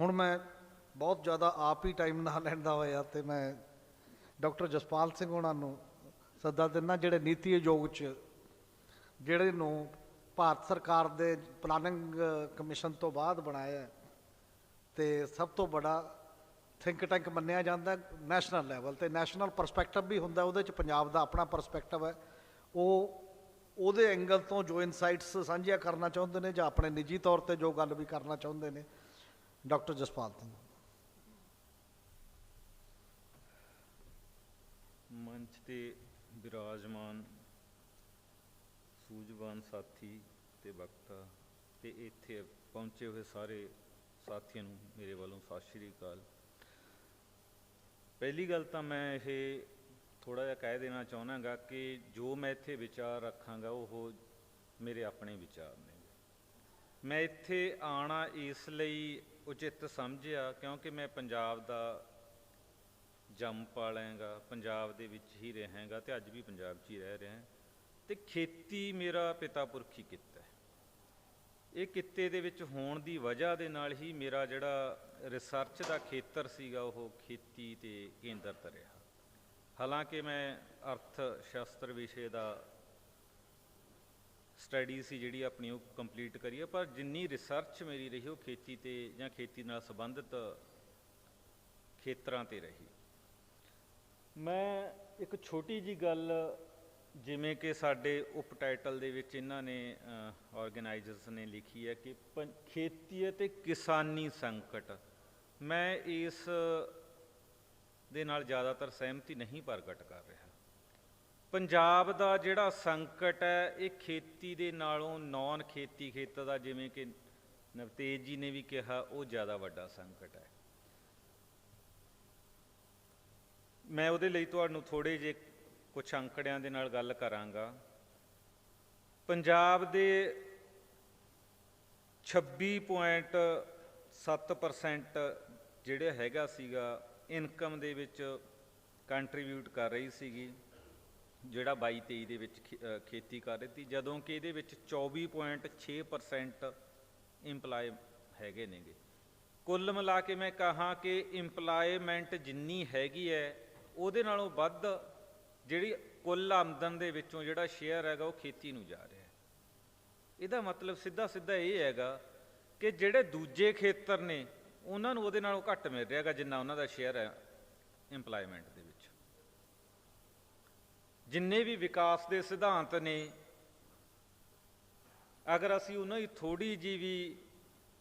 ਹੁਣ ਮੈਂ ਬਹੁਤ ਜ਼ਿਆਦਾ ਆਪ ਹੀ ਟਾਈਮ ਨਾ ਲੈਂਦਾ ਹੋਇਆ ਤੇ ਮੈਂ ਡਾਕਟਰ ਜਸਪਾਲ ਸਿੰਘ ਉਹਨਾਂ ਨੂੰ ਸੱਦਾ ਦਿੰਦਾ ਜਿਹੜੇ ਨੀਤੀ ਆਯੋਗ ਚ ਜਿਹੜੇ ਨੂੰ ਭਾਰਤ ਸਰਕਾਰ ਦੇ ਪਲਾਨਿੰਗ ਕਮਿਸ਼ਨ ਤੋਂ ਬਾਅਦ ਬਣਾਇਆ ਹੈ ਤੇ ਸਭ ਤੋਂ ਬੜਾ ਥਿੰਕ ਟੈਂਕ ਮੰਨਿਆ ਜਾਂਦਾ ਨੈਸ਼ਨਲ ਲੈਵਲ ਤੇ ਨੈਸ਼ਨਲ ਪਰਸਪੈਕਟਿਵ ਵੀ ਹੁੰਦਾ, ਉਹਦੇ ਚ ਪੰਜਾਬ ਦਾ ਆਪਣਾ ਪਰਸਪੈਕਟਿਵ ਹੈ। ਉਹ ਉਹਦੇ ਐਂਗਲ ਤੋਂ ਜੋ ਇਨਸਾਈਟਸ ਸਾਂਝੀਆਂ ਕਰਨਾ ਚਾਹੁੰਦੇ ਨੇ ਜਾਂ ਆਪਣੇ ਨਿੱਜੀ ਤੌਰ ਤੇ ਜੋ ਗੱਲ ਵੀ ਕਰਨਾ ਚਾਹੁੰਦੇ ਨੇ ਡਾਕਟਰ ਜਸਪਾਲ ਸਿੰਘ ਮੰਚ ਤੇ ਵਿਰਾਜਮਾਨ ਸੂਝਵਾਨ ਸਾਥੀ ਤੇ ਵਕਤਾ ਤੇ ਇੱਥੇ ਪਹੁੰਚੇ ਹੋਏ ਸਾਰੇ ਸਾਥੀਆਂ ਨੂੰ ਮੇਰੇ ਵੱਲੋਂ ਸਤਿ ਸ਼੍ਰੀ ਅਕਾਲ। ਪਹਿਲੀ ਗੱਲ ਤਾਂ ਮੈਂ ਇਹ ਥੋੜਾ ਜਿਹਾ ਕਹਿ ਦੇਣਾ ਚਾਹੁੰਦਾਗਾ ਕਿ ਜੋ ਮੈਂ ਇੱਥੇ ਵਿਚਾਰ ਰੱਖਾਂਗਾ, ਉਹ ਮੇਰੇ ਆਪਣੇ ਵਿਚਾਰ ਨੇ ਮੈਂ ਇੱਥੇ ਆਣਾ ਇਸ ਲਈ ਉਚਿਤ ਸਮਝਿਆ ਕਿਉਂਕਿ ਮੈਂ ਪੰਜਾਬ ਦਾ ਜੰਮ ਪਾਲਾਂਗਾ ਪੰਜਾਬ ਦੇ ਵਿੱਚ ਹੀ ਰਹਾਂਗਾ ਤੇ ਅੱਜ ਵੀ ਪੰਜਾਬ 'ਚ ਹੀ ਰਹਿ ਰਿਹਾ। ਤੇ ਖੇਤੀ ਮੇਰਾ ਪਿਤਾ ਪੁਰਖੀ ਕਿੱਤਾ ਹੈ। ਇਹ ਕਿੱਤੇ ਦੇ ਵਿੱਚ ਹੋਣ ਦੀ ਵਜ੍ਹਾ ਦੇ ਨਾਲ ਹੀ ਮੇਰਾ ਜਿਹੜਾ ਰਿਸਰਚ ਦਾ ਖੇਤਰ ਸੀਗਾ, ਉਹ ਖੇਤੀ ਤੇ ਕੇਂਦਰਿਤ ਰਿਹਾ ਹਾਲਾਂਕਿ ਮੈਂ ਅਰਥ ਸ਼ਾਸਤਰ ਵਿਸ਼ੇ ਦਾ ਸਟੱਡੀ ਸੀ ਜਿਹੜੀ ਆਪਣੀ ਉਹ ਕੰਪਲੀਟ ਕਰੀ ਹੈ ਪਰ ਜਿੰਨੀ ਰਿਸਰਚ ਮੇਰੀ ਰਹੀ ਉਹ ਖੇਤੀ ਤੇ ਜਾਂ ਖੇਤੀ ਨਾਲ ਸੰਬੰਧਿਤ ਖੇਤਰਾਂ ਤੇ ਰਹੀ। ਮੈਂ ਇੱਕ ਛੋਟੀ ਜੀ ਗੱਲ, ਜਿਵੇਂ ਕਿ ਸਾਡੇ ਉਪ ਟਾਈਟਲ ਦੇ ਵਿੱਚ ਇਹਨਾਂ ਨੇ ਆਰਗੇਨਾਈਜ਼ਰਸ ਨੇ ਲਿਖੀ ਹੈ ਕਿ ਪੰ- ਖੇਤੀ ਅਤੇ ਕਿਸਾਨੀ ਸੰਕਟ। ਮੈਂ ਇਸ ਦੇ ਨਾਲ ਜ਼ਿਆਦਾਤਰ ਸਹਿਮਤੀ ਨਹੀਂ ਪ੍ਰਗਟ ਕਰ ਰਿਹਾ। ਪੰਜਾਬ ਦਾ ਜਿਹੜਾ ਸੰਕਟ ਹੈ, ਇਹ ਖੇਤੀ ਦੇ ਨਾਲੋਂ ਨੌਨ ਖੇਤੀ ਖੇਤਰ ਦਾ, ਜਿਵੇਂ ਕਿ ਨਵਤੇਜ ਜੀ ਨੇ ਵੀ ਕਿਹਾ, ਉਹ ਜ਼ਿਆਦਾ ਵੱਡਾ ਸੰਕਟ ਹੈ। ਮੈਂ ਉਹਦੇ ਲਈ ਤੁਹਾਨੂੰ ਥੋੜੇ ਜਿਹੇ ਕੁਝ ਅੰਕੜਿਆਂ ਦੇ ਨਾਲ ਗੱਲ ਕਰਾਂਗਾ। ਪੰਜਾਬ ਦੇ 26.7% ਜਿਹੜੇ ਹੈਗਾ ਸੀਗਾ, ਇਨਕਮ ਦੇ ਵਿੱਚ ਕੰਟਰੀਬਿਊਟ ਕਰ ਰਹੀ ਸੀਗੀ। ਜਿਹੜਾ 22 23 ਦੇ ਵਿੱਚ ਖੇ- ਖੇਤੀ ਕਰ ਰਹੀ ਸੀ, ਜਦੋਂ ਕਿ ਇਹਦੇ ਵਿੱਚ 24.6% ਇੰਪਲਾਈ ਹੈਗੇ ਨੇਗੇ। ਕੁੱਲ ਮਿਲਾ ਕੇ ਮੈਂ ਕਹਾਂ ਕਿ ਇੰਪਲਾਇਮੈਂਟ ਜਿੰਨੀ ਹੈਗੀ ਹੈ, ਉਹਦੇ ਨਾਲੋਂ ਵੱਧ ਜਿਹੜੀ ਕੁੱਲ ਆਮਦਨ ਦੇ ਵਿੱਚੋਂ ਜਿਹੜਾ ਸ਼ੇਅਰ ਹੈਗਾ, ਉਹ ਖੇਤੀ ਨੂੰ ਜਾ ਰਿਹਾ ਹੈ। ਇਹਦਾ ਮਤਲਬ ਸਿੱਧਾ ਸਿੱਧਾ ਇਹ ਹੈਗਾ ਕਿ ਜਿਹੜੇ ਦੂਜੇ ਖੇਤਰ ਨੇ, ਉਹਨਾਂ ਨੂੰ ਉਹਦੇ ਨਾਲੋਂ ਘੱਟ ਮਿਲ ਰਿਹਾ ਹੈਗਾ, ਜਿੰਨਾ ਉਹਨਾਂ ਦਾ ਸ਼ੇਅਰ ਹੈ ਇੰਪਲਾਇਮੈਂਟ ਜਿੰਨੇ ਵੀ ਵਿਕਾਸ ਦੇ ਸਿਧਾਂਤ ਨੇ, ਅਗਰ ਅਸੀਂ ਉਹਨਾਂ ਦੀ ਥੋੜੀ ਜੀ ਵੀ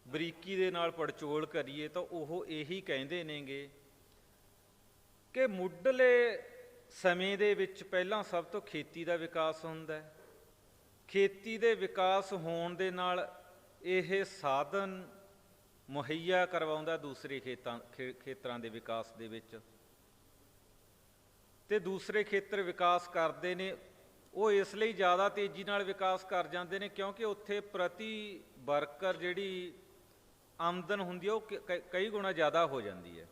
ਬਰੀਕੀ ਦੇ ਨਾਲ ਪੜਚੋਲ ਕਰੀਏ, ਤਾਂ ਉਹ ਇਹੀ ਕਹਿੰਦੇ ਨੇਗੇ ਕਿ ਮੁੱਢਲੇ ਸਮੇਂ ਦੇ ਵਿੱਚ ਪਹਿਲਾਂ ਸਭ ਤੋਂ ਖੇਤੀ ਦਾ ਵਿਕਾਸ ਹੁੰਦਾ ਹੈ। ਖੇਤੀ ਦੇ ਵਿਕਾਸ ਹੋਣ ਦੇ ਨਾਲ ਇਹ ਸਾਧਨ ਮੁਹੱਈਆ ਕਰਵਾਉਂਦਾ ਦੂਸਰੇ ਖੇਤਾਂ, ਖੇ- ਖੇਤਰਾਂ ਦੇ ਵਿਕਾਸ ਦੇ ਵਿੱਚ। ਤੇ ਦੂਸਰੇ ਖੇਤਰ ਵਿਕਾਸ ਕਰਦੇ ਨੇ, ਉਹ ਇਸ ਲਈ ਜ਼ਿਆਦਾ ਤੇਜ਼ੀ ਨਾਲ ਵਿਕਾਸ ਕਰ ਜਾਂਦੇ ਨੇ ਕਿਉਂਕਿ ਉੱਥੇ ਪ੍ਰਤੀ ਵਰਕਰ ਜਿਹੜੀ ਆਮਦਨ ਹੁੰਦੀ ਹੈ ਉਹ ਕ- ਕਈ ਗੁਣਾ ਜ਼ਿਆਦਾ ਹੋ ਜਾਂਦੀ ਹੈ।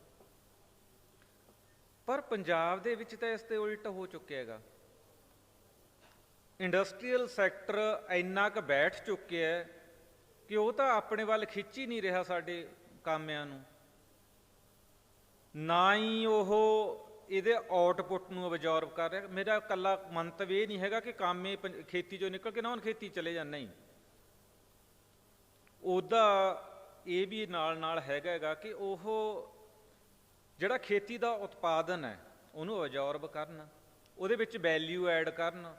ਪਰ ਪੰਜਾਬ ਦੇ ਵਿੱਚ ਤਾਂ ਇਸ ਤੇ ਉਲਟ ਹੋ ਚੁੱਕਿਆ ਹੈਗਾ। ਇੰਡਸਟਰੀਅਲ ਸੈਕਟਰ ਇੰਨਾ ਕੁ ਬੈਠ ਚੁੱਕਿਆ ਹੈ ਕਿ ਉਹ ਤਾਂ ਆਪਣੇ ਵੱਲ ਖਿੱਚ ਹੀ ਨਹੀਂ ਰਿਹਾ ਸਾਡੇ ਕਾਮਿਆਂ ਨੂੰ। ਨਾ ਹੀ ਉਹ ਇਹਦੇ ਆਊਟਪੁੱਟ ਨੂੰ ਅਬਜ਼ੌਰਬ ਕਰ ਰਿਹਾ। ਮੇਰਾ ਕੱਲਾ ਮੰਤਵ ਇਹ ਨਹੀਂ ਹੈਗਾ ਕਿ ਕਾਮੇ ਪੰ- ਖੇਤੀ ਚੋਂ ਨਿਕਲ ਕੇ ਨਾ ਖੇਤੀ ਚਲੇ ਜਾਂ ਨਹੀਂ। ਉਹਦਾ ਇਹ ਵੀ ਨਾਲ ਨਾਲ ਹੈਗਾ ਹੈਗਾ ਕਿ ਉਹ ਜਿਹੜਾ ਖੇਤੀ ਦਾ ਉਤਪਾਦਨ ਹੈ, ਉਹਨੂੰ ਅਬਜ਼ੌਰਬ ਕਰਨ, ਉਹਦੇ ਵਿੱਚ ਵੈਲਿਊ ਐਡ ਕਰਨ।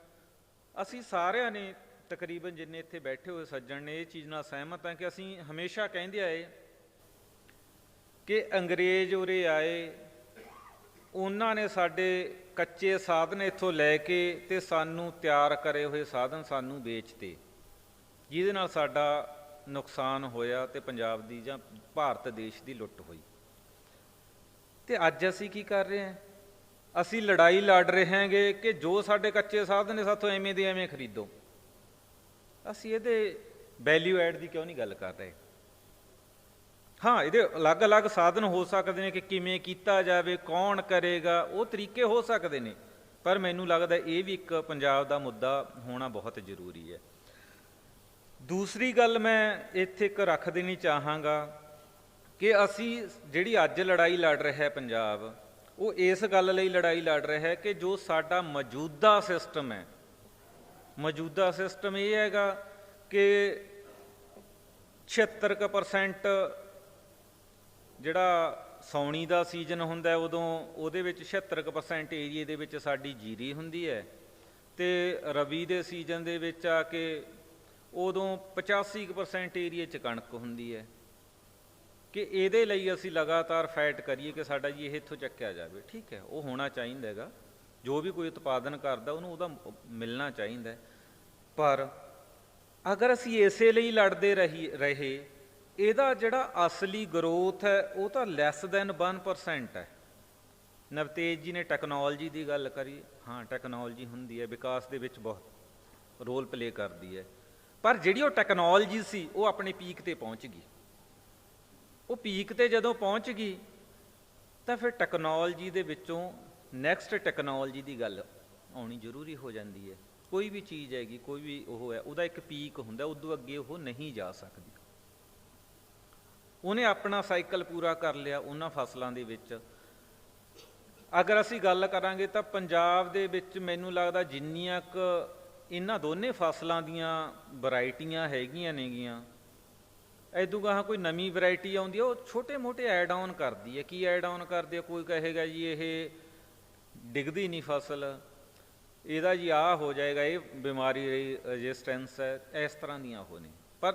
ਅਸੀਂ ਸਾਰਿਆਂ ਨੇ ਤਕਰੀਬਨ ਜਿੰਨੇ ਇੱਥੇ ਬੈਠੇ ਹੋਏ ਸੱਜਣ ਨੇ, ਇਹ ਚੀਜ਼ ਨਾਲ ਸਹਿਮਤ ਹਾਂ ਕਿ ਅਸੀਂ ਹਮੇਸ਼ਾ ਕਹਿੰਦੇ ਆਏ ਕਿ ਅੰਗਰੇਜ਼ ਉਰੇ ਆਏ ਉਹਨਾਂ ਨੇ ਸਾਡੇ ਕੱਚੇ ਸਾਧਨ ਇੱਥੋਂ ਲੈ ਕੇ ਤੇ ਸਾਨੂੰ ਤਿਆਰ ਕਰੇ ਹੋਏ ਸਾਧਨ ਸਾਨੂੰ ਵੇਚਤੇ। ਜਿਹਦੇ ਨਾਲ ਸਾਡਾ ਨੁਕਸਾਨ ਹੋਇਆ ਤੇ ਪੰਜਾਬ ਦੀ ਜਾਂ ਭਾਰਤ ਦੇਸ਼ ਦੀ ਲੁੱਟ ਹੋਈ। ਤੇ ਅੱਜ ਅਸੀਂ ਕੀ ਕਰ ਰਹੇ ਹਾਂ? ਅਸੀਂ ਲੜਾਈ ਲੜ ਰਹੇ ਹਾਂਗੇ ਕਿ ਜੋ ਸਾਡੇ ਕੱਚੇ ਸਾਧਨ ਨੇ ਸਾਥੋਂ ਐਵੇਂ ਦੇ ਐਵੇਂ ਖਰੀਦੋ। ਅਸੀਂ ਇਹਦੇ ਵੈਲਿਊ ਐਡ ਦੀ ਕਿਉਂ ਨਹੀਂ ਗੱਲ ਕਰ ਰਹੇ? ਹਾਂ, ਇਹਦੇ ਅਲੱਗ-ਅਲੱਗ ਸਾਧਨ ਹੋ ਸਕਦੇ ਨੇ ਕਿ ਕਿਵੇਂ ਕੀਤਾ ਜਾਵੇ, ਕੌਣ ਕਰੇਗਾ, ਉਹ ਤਰੀਕੇ ਹੋ ਸਕਦੇ ਨੇ। ਪਰ ਮੈਨੂੰ ਲੱਗਦਾ ਇਹ ਵੀ ਇੱਕ ਪੰਜਾਬ ਦਾ ਮੁੱਦਾ ਹੋਣਾ ਬਹੁਤ ਜ਼ਰੂਰੀ ਹੈ। ਦੂਸਰੀ ਗੱਲ ਮੈਂ ਇੱਥੇ ਇੱਕ ਰੱਖ ਦੇਣੀ ਚਾਹਾਂਗਾ ਕਿ ਅਸੀਂ ਜਿਹੜੀ ਅੱਜ ਲੜਾਈ ਲੜ ਰਿਹਾ ਹੈ ਪੰਜਾਬ, ਉਹ ਇਸ ਗੱਲ ਲਈ ਲੜਾਈ ਲੜ ਰਿਹਾ ਹੈ ਕਿ ਜੋ ਸਾਡਾ ਮੌਜੂਦਾ ਸਿਸਟਮ ਹੈ, ਮੌਜੂਦਾ ਸਿਸਟਮ ਇਹ ਹੈਗਾ ਕਿ 76% ਜਿਹੜਾ ਸੌਣੀ ਦਾ ਸੀਜ਼ਨ ਹੁੰਦਾ ਉਦੋਂ ਉਹਦੇ ਵਿੱਚ 76% ਏਰੀਏ ਦੇ ਵਿੱਚ ਸਾਡੀ ਜੀਰੀ ਹੁੰਦੀ ਹੈ ਤੇ ਰਬੀ ਦੇ ਸੀਜ਼ਨ ਦੇ ਵਿੱਚ ਆ ਕੇ ਉਦੋਂ 85% ਏਰੀਏ 'ਚ ਕਣਕ ਹੁੰਦੀ ਹੈ। ਕਿ ਇਹਦੇ ਲਈ ਅਸੀਂ ਲਗਾਤਾਰ ਫੈਟ ਕਰੀਏ ਕਿ ਸਾਡਾ ਜੀ ਇਹ ਇੱਥੋਂ ਚੱਕਿਆ ਜਾਵੇ, ਠੀਕ ਹੈ, ਉਹ ਹੋਣਾ ਚਾਹੀਦਾ ਹੈਗਾ। ਜੋ ਵੀ ਕੋਈ ਉਤਪਾਦਨ ਕਰਦਾ, ਉਹਨੂੰ ਉਹਦਾ ਮਿਲਣਾ ਚਾਹੀਦਾ ਪਰ ਅਗਰ ਅਸੀਂ ਇਸੇ ਲਈ ਲੜਦੇ ਰਹੀ ਰਹੇ ਇਹਦਾ ਜਿਹੜਾ ਅਸਲੀ ਗਰੋਥ ਹੈ, ਉਹ ਤਾਂ ਲੈਸ ਦੈਨ 1% ਹੈ। ਨਵਤੇਜ ਜੀ ਨੇ ਟੈਕਨੋਲੋਜੀ ਦੀ ਗੱਲ ਕਰੀ। ਹਾਂ ਟੈਕਨੋਲੋਜੀ ਹੁੰਦੀ ਹੈ, ਵਿਕਾਸ ਦੇ ਵਿੱਚ ਬਹੁਤ ਰੋਲ ਪਲੇ ਕਰਦੀ ਹੈ। ਪਰ ਜਿਹੜੀ ਉਹ ਟੈਕਨੋਲੋਜੀ ਸੀ, ਉਹ ਆਪਣੇ ਪੀਕ ਤੇ ਪਹੁੰਚ ਗਈ। ਉਹ ਪੀਕ ਤੇ ਜਦੋਂ ਪਹੁੰਚ ਗਈ, ਤਾਂ ਫਿਰ ਟੈਕਨੋਲੋਜੀ ਦੇ ਵਿੱਚੋਂ ਨੈਕਸਟ ਟੈਕਨੋਲੋਜੀ ਦੀ ਗੱਲ ਆਉਣੀ ਜ਼ਰੂਰੀ ਹੋ ਜਾਂਦੀ ਹੈ। ਕੋਈ ਵੀ ਚੀਜ਼ ਹੈਗੀ, ਕੋਈ ਵੀ ਉਹ ਹੈ, ਉਹਦਾ ਇੱਕ ਪੀਕ ਹੁੰਦਾ, ਉਦੋਂ ਅੱਗੇ ਉਹ ਨਹੀਂ ਜਾ ਸਕਦੀ। ਉਹਨੇ ਆਪਣਾ ਸਾਈਕਲ ਪੂਰਾ ਕਰ ਲਿਆ ਉਹਨਾਂ ਫਸਲਾਂ ਦੇ ਵਿੱਚ। ਅਗਰ ਅਸੀਂ ਗੱਲ ਕਰਾਂਗੇ ਤਾਂ ਪੰਜਾਬ ਦੇ ਵਿੱਚ ਮੈਨੂੰ ਲੱਗਦਾ ਜਿੰਨੀਆਂ ਕੁ ਇਹਨਾਂ ਦੋਨੇ ਫਸਲਾਂ ਦੀਆਂ ਵੈਰਾਈਟੀਆਂ ਹੈਗੀਆਂ ਨੇਗੀਆਂ ਐਦੂ ਗਾਹਾਂ ਕੋਈ ਨਵੀਂ ਵੈਰਾਈਟੀ ਆਉਂਦੀ ਹੈ ਉਹ ਛੋਟੇ-ਮੋਟੇ ਐਡ ਆਨ ਕਰਦੀ ਹੈ ਕੀ ਐਡ ਆਨ ਕਰਦੇ ਹੈ ਕੋਈ ਕਹੇਗਾ ਜੀ ਇਹ ਡਿੱਗਦੀ ਨਹੀਂ ਫਸਲ, ਇਹਦਾ ਜੀ ਆ ਹੋ ਜਾਏਗਾ, ਇਹ ਬਿਮਾਰੀ ਰੈਜ਼ਿਸਟੈਂਸ ਹੈ, ਇਸ ਤਰ੍ਹਾਂ ਦੀਆਂ ਉਹ ਨੇ। ਪਰ